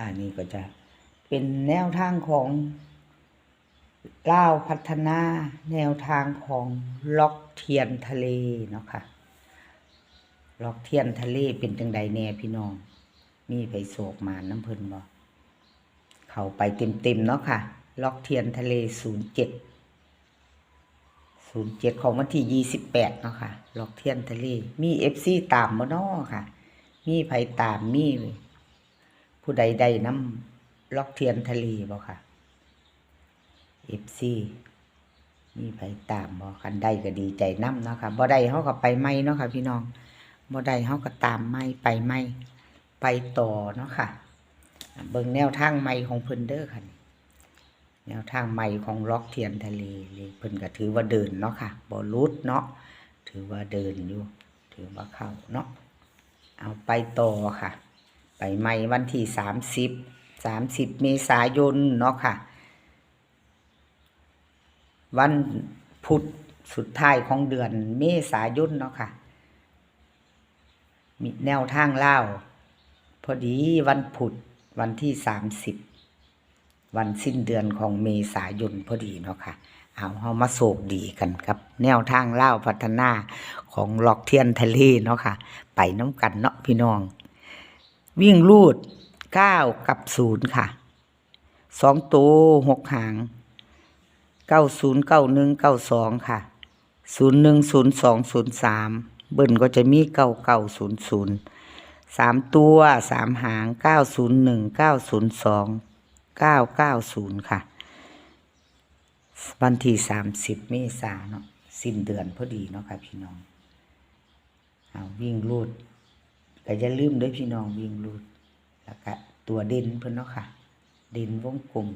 ค่ะนี่ก็จะเป็นแนวทางของเล่าวพัฒนาแนวทางของล็อกเทียนทะเลเนาะค่ะล็อกเทียนทะเลเป็นจังใดแน่พี่น้อง มีไปโศกมาน้ำเพิ่นบ่เข้าไปเต็มๆเนาะค่ะ ล็อกเทียนทะเลศูนย์เจ็ดศูนย์เจ็ดของวันที่ยี่สิบแปดเนาะค่ะ ล็อกเทียนทะเล มีเอฟซีตามบ่เนาะค่ะ มีไผตามมี ผู้ใดใดน้ำล็อกเทียนทะเลบ่ค่ะเอฟซีมีไผตามบ่คันใดก็ดีใจน้ำเนาะค่ะบ่ได้เฮาก็ไปไม่เนาะค่ะ พี่น้องบ่ได้เฮาก็ตามไม่ไปไม่ไปต่อเนาะค่ะ เบิ่งแนวทางใหม่ของเพิ่นเด้อค่ะนี่แนวทางใหม่ของล็อกเทียนทะเลเลยเพิ่นก็ถือว่าเดินเนาะค่ะบ่หลุดเนาะถือว่าเดินอยู่ ถือว่าเข้าเนาะเอาไปต่อค่ะ ไปใหม่วันที่สามสิบสามสิบเมษายนเนาะค่ะ วันพุธสุดท้ายของเดือนเมษายนเนาะค่ะ มีแนวทางเล่าพอดีวันพุธวันที่สามสิบวันสิ้นเดือนของเมษายนพอดีเนาะค่ะ เอาเฮามาโศกดีกันครับ แนวทางเล่าพัฒนาของล็อกเทียนทะเลเนาะค่ะ ไปน้ำกันเนาะพี่น้อง วิ่งลูดเก้ากับศูนย์ค่ะสองตัวหกหางเก้าศูนย์เก้าหนึ่งเก้าสองค่ะศูนย์หนึ่งศูนย์สองศูนย์สามเบิ้ลก็จะมีเก้าเก้าศูนย์ศูนย์สามตัวสามหางเก้าศูนย์หนึ่งเก้าศูนย์สองเก้าเก้าศูนย์ค่ะ วันที่สามสิบเมษาเนาะสิ้นเดือนพอดีเนาะค่ะพี่น้อง เอาวิ่งลูด ก็อย่าลืมด้วยพี่น้องวิ่งรูดแล้วก็ตัวเด่นเพิ่นเนาะค่ะ เด่นวงกลม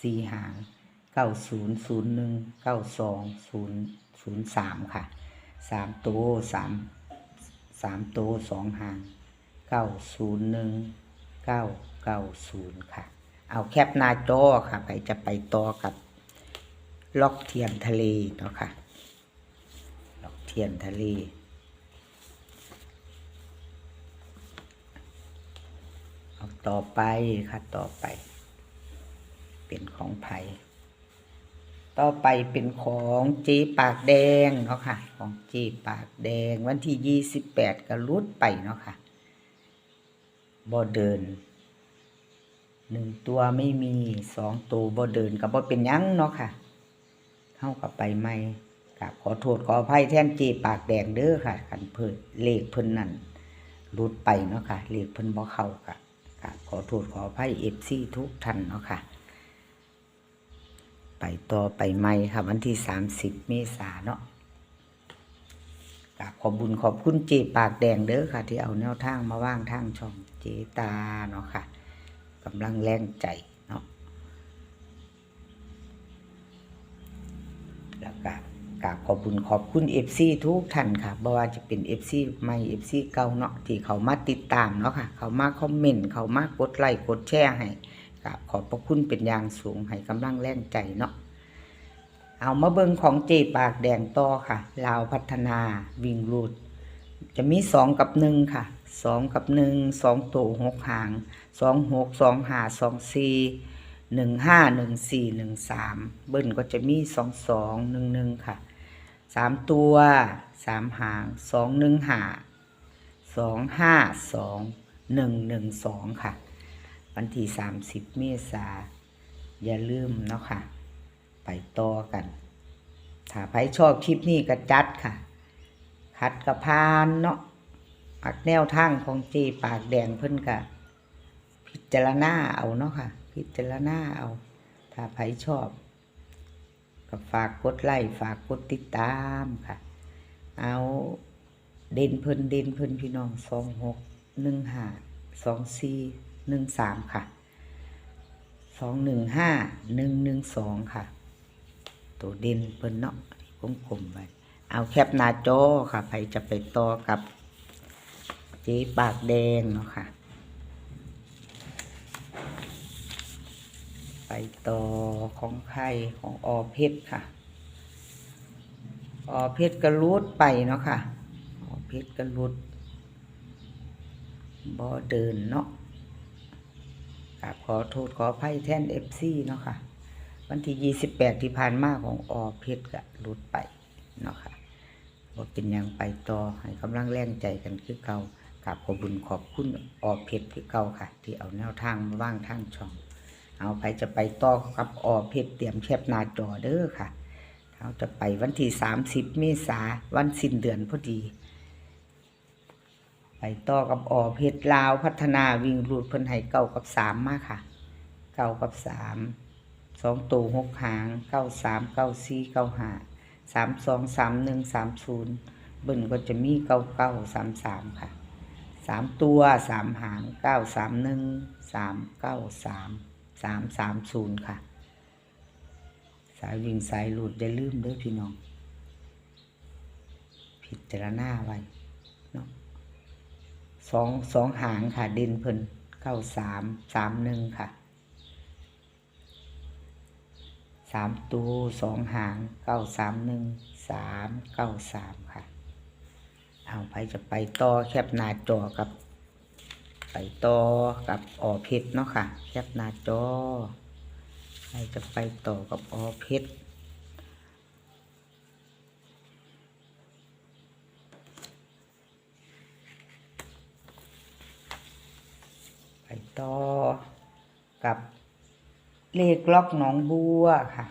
สี่หางเก้าศูนย์ศูนย์หนึ่งเก้าสองศูนย์ศูนย์สามค่ะสามตัวสามสามตัวสองหางเก้าศูนย์หนึ่งเก้าเก้าศูนย์ค่ะ เอาแคปหน้าจอค่ะ ไปจะไปต่อกับล็อกเทียนทะเลเนาะค่ะ ล็อกเทียนทะเล เอาต่อไปค่ะต่อไป เป็นของไผ่ต่อไปเป็นของจีปากแดงเนาะค่ะ ของจีปากแดงวันที่ยี่สิบแปดก็รุดไปเนาะค่ะบ่เดินหนึ่งตัวไม่มีสองตัวบ่เดินกับบ่เป็นยังเนาะค่ะ เข้ากับไปไม่กับขอโทษขออภัยแทนจีปากแดงเด้อค่ะขันเพิ่นเลขเพิ่นนั่นรุดไปเนาะค่ะเลขเพิ่นบ่เข้าค่ะ ขอโทษขออภัยเอฟซีทุกท่านเนาะค่ะ ไปต่อไปใหม่ค่ะ วันที่สามสิบเมษาเนาะกราบขอบบุญขอบคุณเจปากแดงเด้อค่ะ ที่เอาแนวทางมาว่างทางช่องเจตาเนาะค่ะกำลังแรงใจเนาะแล้ว กราบขอบบุญขอบคุณเอฟซีทุกท่านค่ะบ่ว่าจะเป็นเอฟซีใหม่เอฟซีเก่าเนาะที่เขามาติดตามเนาะค่ะ เขามาคอมเมนต์เขามากดไลค์กดแชร์ให้กราบขอบพระคุณเป็นอย่างสูงให้กำลังแรงใจเนาะเอามาเบิ่งของเจปากแดงต่อค่ะลาวพัฒนาวิ่งรูด จะมีสองกับหนึ่งค่ะสองกับหนึ่งสองตัวหกหางสองหกสองหาสองสี่หนึ่งห้าหนึ่งสี่หนึ่งสามเบิ้ลก็จะมีสองสองหนึ่งหนึ่งค่ะ สามตัวสามหางสองหนึ่งหาสองห้าสองหนึ่งหนึ่งสองค่ะ วันที่สามสิบเมษาอย่าลืมเนาะค่ะ ไปต่อกัน ถ้าใครชอบคลิปนี้ก็จัดค่ะ คัดกระพานเนาะปักแนวทางของเจปากแดงเพิ่นกะพิจารณาเอาเนาะค่ะ พิจารณาเอา ถ้าใครชอบ ก็ฝากกดไลค์ฝากกดติดตามค่ะ เอาเด่นเพิ่นเด่นเพิ่นพี่น้องสองหกหนึ่งห้าสองสี่หนึ่งสามค่ะสองหนึ่งห้าหนึ่งหนึ่งสองค่ะ ตัวเด่นเพิ่นเนาะที่กลมไว้เอาแคปหน้าจอค่ะใครจะไปต่อกับเจ๊ปากแดงเนาะค่ะ ไป ต่อของใครของอเพชรค่ะอเพชรกระลุดไปเนาะค่ะอเพชรกระลุดบ่เดินเนาะกราบขอโทษขออภัยแทน FC เนาะค่ะ วันที่28ที่ผ่านมาของอเพชรก็หลุดไปเนาะค่ะบ่เป็นยังไปต่อให้กำลังแรงใจกันคือเก่ากราบขอบุญขอบคุณอเพชรคือเก่าค่ะ ที่เอาแนวทางมาว่างทางช่อง เอาไปจะไปต่อกับอเพชรเตรียมแคปหน้าจอเด้อค่ะเราจะไปวันที่30เมษาวันสิ้นเดือนพอดี ไปต่อกับอเพชรลาวพัฒนาวิ่งรูดเพิ่นให้เก้ากับสามมากค่ะเก้ากับสามสองตัวหกหางเก้าสามเก้าสี่เก้าห้าสามสองสามหนึ่งสามศูนย์เบิ่นก็จะมีเก้าเก้าสามสามค่ะสามตัวสามหางเก้าสามหนึ่งสามเก้าสาม สามสามศูนย์ค่ะ สายวิ่งสายหลุดได้ลืมเด้อพี่น้องพิดจารณาไว้เนาะสองสองหางค่ะ เด่นเพิ่นเก้าสามสามหนึ่งค่ะสามตัวสองหางเก้าสามหนึ่งสามเก้าสามค่ะ เอาไปจะไปต่อแคบหน้าจอกับ ไปต่อกับออเพชรเนาะค่ะ แคบหน้าจอใครจะไปต่อกับออเพชรไปต่อกับเลขล็อกหนองบัวค่ะ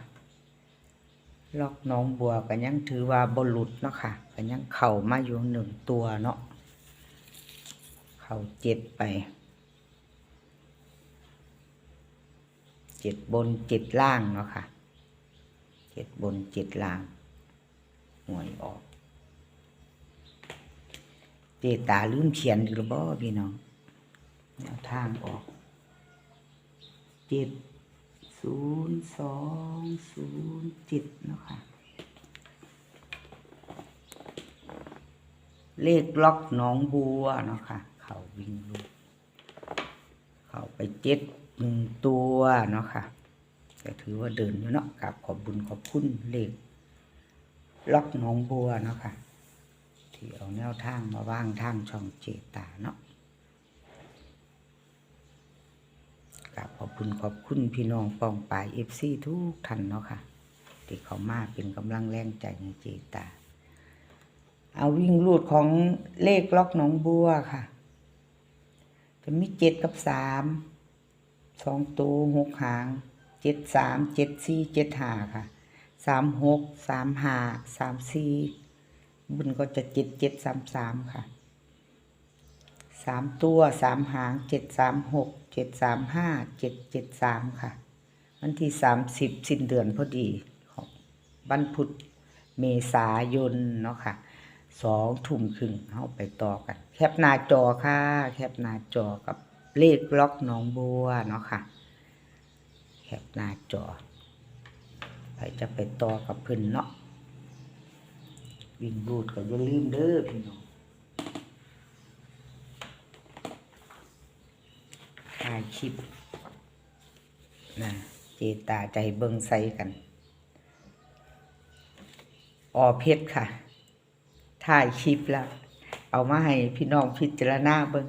ล็อกหนองบัวก็ยังถือว่าบหลุดเนาะค่ะก็ยังเข่ามาอยู่หนึ่งตัวเนาะ เข่าเจ็ดไป เจ็ดบนเจ็ดล่างเนาะค่ะ เจ็ดบนเจ็ดล่างหวยออกเจตาลืมเขียนหรือบ่พี่น้องแนวทางออกเจ็ดศูนย์สองศูนย์เจ็ดเนาะค่ะเลขล็อกหนองบัวเนาะค่ะ เขาวิ่งลูกเขาไปเจ็ดหนึ่งตัวเนาะค่ะก็ถือว่าเดินอยู่เนาะกับขอบบุญขอบคุณเลขล็อกหนองบัวเนาะค่ะที่เอาแนวทางมาว่างทางช่องเจตาเนาะกับขอบคุณขอบคุณพี่น้องปองปายเอฟซีทุกท่านเนาะค่ะที่เขามาเป็นกำลังแรงใจในเจตา เอาวิ่งรูดของเลขล็อกหนองบัวค่ะ จะมีเจ็ดกับสามสองตัวหกหางเจ็ดสามเจ็ดสี่เจ็ดห้าค่ะสามหกสามห้าสามสี่บุญก็จะเจ็ดเจ็ดสามสามค่ะสามตัวสามหางเจ็ดสามหกเจ็ดสามห้าเจ็ดเจ็ดสามค่ะ วันที่สามสิบสิ้นเดือนพอดีของบันพุธเมษายนเนาะค่ะ สองทุ่มครึ่งเข้าไปต่อกัน แคปหน้าจอค่ะ แคปหน้าจอกับเลขล็อกหนองบัวเนาะค่ะ แคปหน้าจอไปจะไปต่อกับเพิ่นเนาะวิ่งรูดก็อย่าลืมเด้อพี่น้องถ่ายคลิปนะเจตาใจเบิงใส่กัน ออเพชรค่ะ ถ่ายคลิปแล้ว เอามาให้พี่น้องพิจารณาเบิง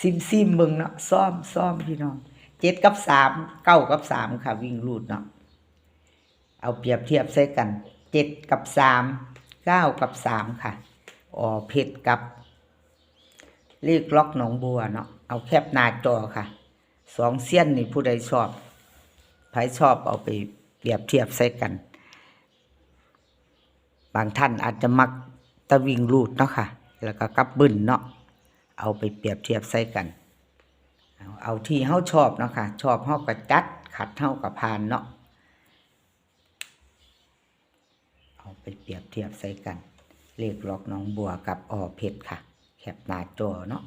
ซิมซิมเบิงเนาะซ่อมซ่อมพี่น้องเจ็ดกับสามเก้ากับสามค่ะ วิ่งรูดเนาะเอาเปรียบเทียบใส่กันเจ็ดกับสามเก้ากับสามค่ะอ๋อเพชรกับเลขล็อกหนองบัวเนาะเอาแคปหน้าจอค่ะสองเส้นนี่ผู้ใดชอบใครชอบเอาไปเปรียบเทียบใส่กัน บางท่านอาจจะมัก ตะวิงรูดเนาะค่ะ แล้วก็กับบึ้นเนาะเอาไปเปรียบเทียบใส่กัน เอาที่เฮาชอบเนาะค่ะ ชอบเฮาก็จัดขัดเฮาก็ผ่านเนาะเอาไปเปรียบเทียบใส่กัน เลขล็อกน้องบัวกับออเพชรค่ะ แคปหน้าจอเนาะ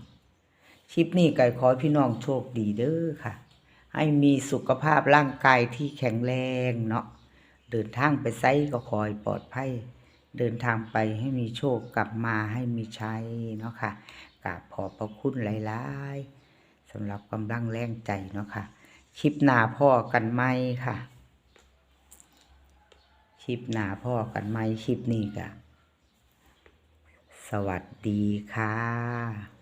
คลิปนี้ก็ขอพี่น้องโชคดีเด้อค่ะ ให้มีสุขภาพร่างกายที่แข็งแรงเนาะเดินทางไปไซก็คอยปลอดภัย เดินทางไปให้มีโชคกลับมาให้มีชัยเนาะค่ะกราบขอบพระคุณหลายๆสำหรับกำลังแรงใจเนาะค่ะคลิปหน้าพ่อกันไหมค่ะคลิปหน้าพ่อกันไหมคลิปนี้กะสวัสดีค่ะ